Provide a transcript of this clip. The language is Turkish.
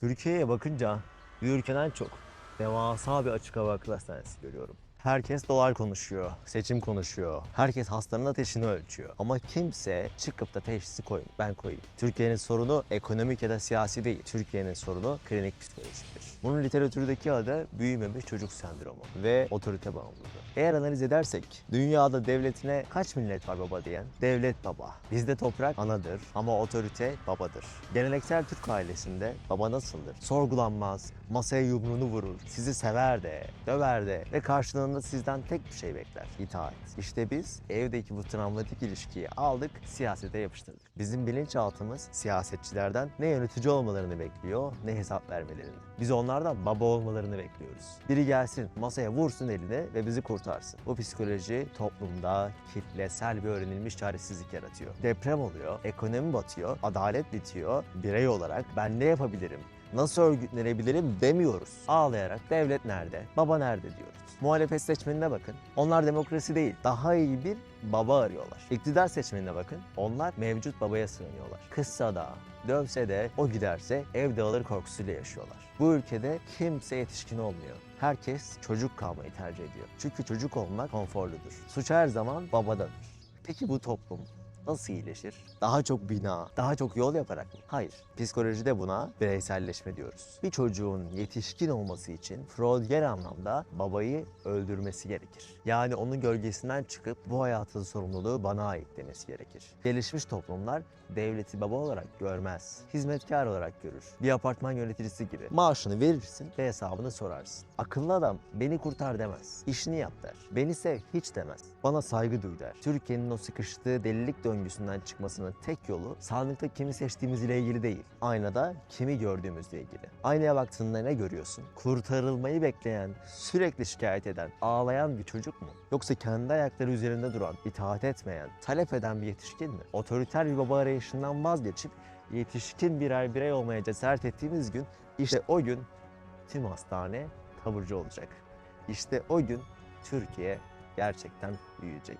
Türkiye'ye bakınca bir ülkeden çok devasa bir açık hava akıl hastanesi görüyorum. Herkes dolar konuşuyor, seçim konuşuyor. Herkes hastanın ateşini ölçüyor. Ama kimse çıkıp da teşhisi koyun, ben koyayım. Türkiye'nin sorunu ekonomik ya da siyasi değil. Türkiye'nin sorunu klinik psikolojiktir. Bunun literatürdeki adı büyümemiş çocuk sendromu ve otorite bağımlılığı. Eğer analiz edersek dünyada devletine kaç millet var baba diyen? Devlet baba. Bizde toprak anadır ama otorite babadır. Geleneksel Türk ailesinde baba nasıldır? Sorgulanmaz, masaya yumruğunu vurur, sizi sever de, döver de ve karşılığında sizden tek bir şey bekler, itaat. İşte biz evdeki bu travmatik ilişkiyi aldık, siyasete yapıştırdık. Bizim bilinçaltımız siyasetçilerden ne yönetici olmalarını bekliyor, ne hesap vermelerini. Biz onlardan baba olmalarını bekliyoruz. Biri gelsin, masaya vursun eline ve bizi kurtarsın. Bu psikoloji toplumda kitlesel bir öğrenilmiş çaresizlik yaratıyor. Deprem oluyor, ekonomi batıyor, adalet bitiyor. Birey olarak ben ne yapabilirim? Nasıl örgütlenebilirim demiyoruz. Ağlayarak devlet nerede, baba nerede diyoruz. Muhalefet seçmenine bakın. Onlar demokrasi değil, daha iyi bir baba arıyorlar. İktidar seçmenine bakın. Onlar mevcut babaya sığınıyorlar. Kızsa da, dövse de, o giderse evde alır korkusuyla yaşıyorlar. Bu ülkede kimse yetişkin olmuyor. Herkes çocuk kalmayı tercih ediyor. Çünkü çocuk olmak konforludur. Suç her zaman babadandır. Peki bu toplum nasıl iyileşir? Daha çok bina, daha çok yol yaparak mı? Hayır. Psikolojide buna bireyselleşme diyoruz. Bir çocuğun yetişkin olması için Freudyen anlamda babayı öldürmesi gerekir. Yani onun gölgesinden çıkıp bu hayatın sorumluluğu bana ait demesi gerekir. Gelişmiş toplumlar devleti baba olarak görmez. Hizmetkar olarak görür. Bir apartman yöneticisi gibi. Maaşını verirsin ve hesabını sorarsın. Akıllı adam beni kurtar demez. İşini yap der. Beni sev hiç demez. Bana saygı duy der. Türkiye'nin o sıkıştığı delilik döngüsünden çıkmasının tek yolu sandıkta kimi seçtiğimiz ile ilgili değil. Aynada kimi gördüğümüzle ilgili. Aynaya baktığında ne görüyorsun? Kurtarılmayı bekleyen, sürekli şikayet eden, ağlayan bir çocuk mu? Yoksa kendi ayakları üzerinde duran, itaat etmeyen, talep eden bir yetişkin mi? Otoriter bir baba arayışından vazgeçip yetişkin birer birey olmaya cesaret ettiğimiz gün işte o gün tüm hastane taburcu olacak. İşte o gün Türkiye gerçekten büyüyecek.